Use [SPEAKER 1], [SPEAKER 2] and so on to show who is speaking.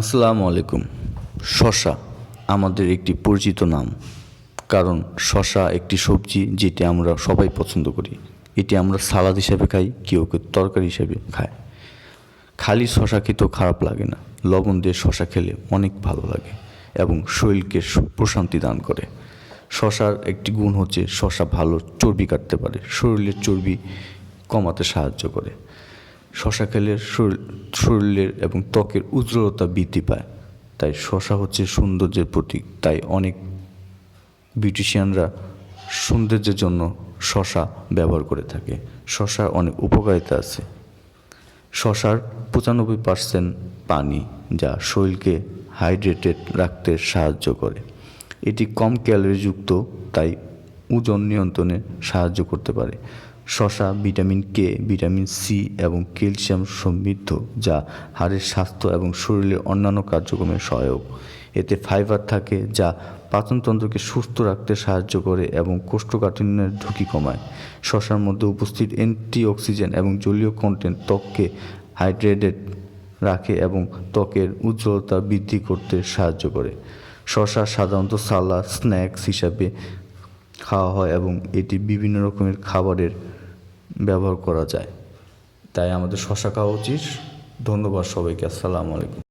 [SPEAKER 1] আসসালামু আলাইকুম। শশা আমাদের একটি পরিচিত নাম, কারণ শশা একটি সবজি যেটি আমরা সবাই পছন্দ করি। এটি আমরা সালাদ হিসেবে খাই, কেউ কেউ তরকারি হিসেবে খায়। খালি শশা খেতেও খারাপ লাগে না, লবণ দিয়ে শশা খেলে অনেক ভালো লাগে এবং শরীরকে প্রশান্তি দান করে। শশার একটি গুণ হচ্ছে শশা ভালো চর্বি কাটতে পারে, শরীরের চর্বি কমাতে সাহায্য করে। শশা খেলে শরীর, শরীরের এবং ত্বকের উজ্জ্বলতা বৃদ্ধি পায়। তাই শশা হচ্ছে সৌন্দর্যের প্রতীক। তাই অনেক বিউটিশিয়ানরা সৌন্দর্যের জন্য শশা ব্যবহার করে থাকে। শশার অনেক উপকারিতা আছে। শশার পঁচানব্বই পার্সেন্ট পানি যা শরীরকে হাইড্রেটেড রাখতে সাহায্য করে। এটি কম ক্যালোরিযুক্ত, তাই ওজন নিয়ন্ত্রণে সাহায্য করতে পারে। শশা, ভিটামিন কে ভিটামিন সি এবং ক্যালসিয়াম সমৃদ্ধ, যা হাড়ের স্বাস্থ্য এবং শরীরের অন্যান্য কার্যক্রমে সহায়ক। এতে ফাইবার থাকে, যা পাচনতন্ত্রকে সুস্থ রাখতে সাহায্য করে এবং কোষ্ঠকাঠিন্যের ঝুঁকি কমায়। শশার মধ্যে উপস্থিত অ্যান্টিঅক্সিজেন এবং জলীয় কন্টেন্ট ত্বককে হাইড্রেটেড রাখে এবং ত্বকের উজ্জ্বলতা বৃদ্ধি করতে সাহায্য করে। শশা সাধারণত সালাদ স্ন্যাক্স হিসাবে খাওয়া হয় এবং এটি বিভিন্ন রকমের খাবারের ব্যবহার করা যায়। তাই আমাদের শশা খাওয়া উচিত। ধন্যবাদ সবাইকে। আসসালামু আলাইকুম।